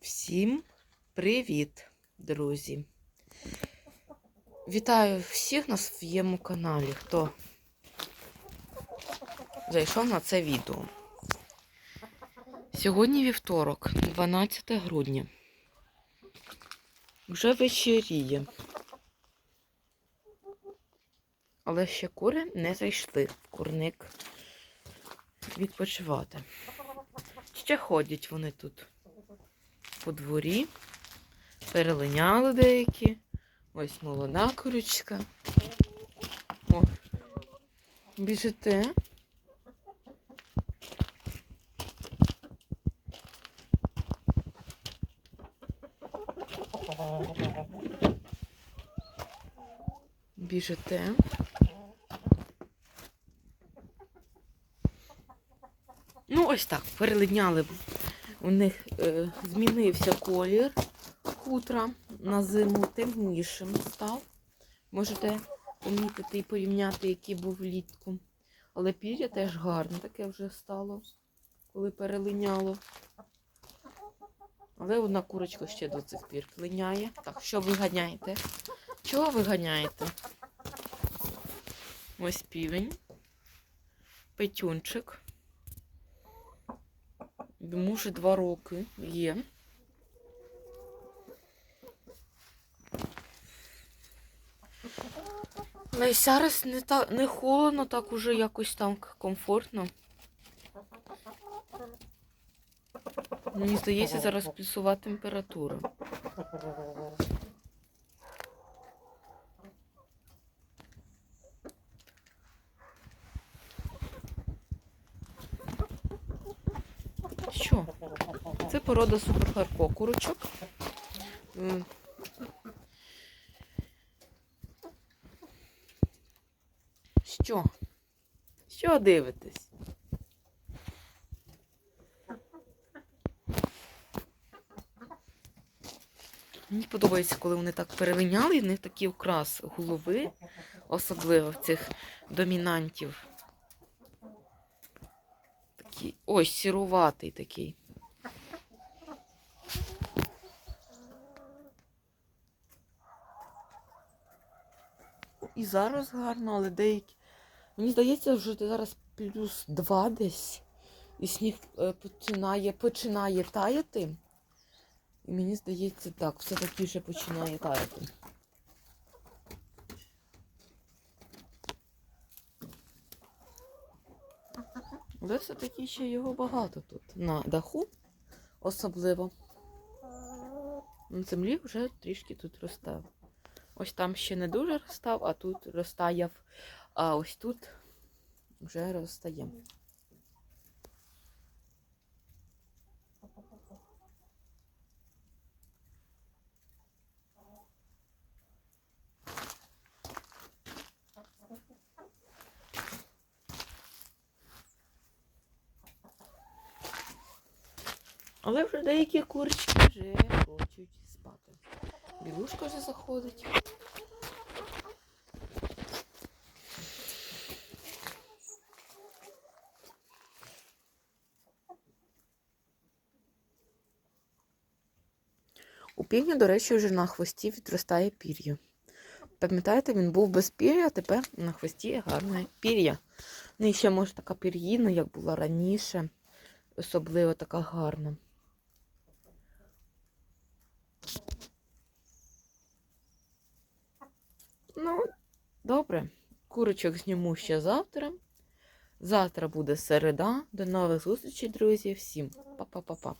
Всім привіт, друзі! Вітаю всіх на своєму каналі, хто зайшов на це відео. Сьогодні вівторок, 12 грудня. Вже вечеріє. Але ще кури не зайшли курник відпочивати. Ще ходять вони тут по дворі. Перелиняли деякі. Ось молода курочка. О, біжите. Біжите. Ну, ось так, перелиняли. У них е, змінився колір хутра на зиму темнішим став. Можете помітити і порівняти, який був влітку. Але пір'я теж гарне таке вже стало, коли перелиняло. Але одна курочка ще до цих пір линяє. Так, що ви ганяєте? Чого ви ганяєте? Ось півень, петюнчик. Йому вже два роки є. Але зараз не та, не холодно, так уже якось там комфортно. Мені здається, зараз плюсова температура. Що? Це порода суперхарко курочок. Що? Що дивитесь? Мені подобається, коли вони так перелиняли, і в них такий окрас голови, особливо в цих домінантів. Такий, ось сіруватий такий. І зараз гарно, але деякі. Мені здається, вже зараз плюс два десь. І сніг е, починає, починає таяти. І мені здається, так, все таки вже починає таяти. Але все-таки ще його багато тут. На даху особливо. На землі вже трішки тут ростав. Ось там ще не дуже ростав, а тут розтаяв. А ось тут вже розстає. Але вже деякі курочки вже хочуть спати. Білушка вже заходить. У півня, до речі, вже на хвості відростає пір'я. Пам'ятаєте, він був без пір'я, а тепер на хвості гарне пір'я. Ну і ще, може, така пір'їна, як була раніше, особливо така гарна. Ну, добре. Курочок зніму ще завтра. Завтра буде середа. До нових зустрічей, друзі. Всім па-па-па-па.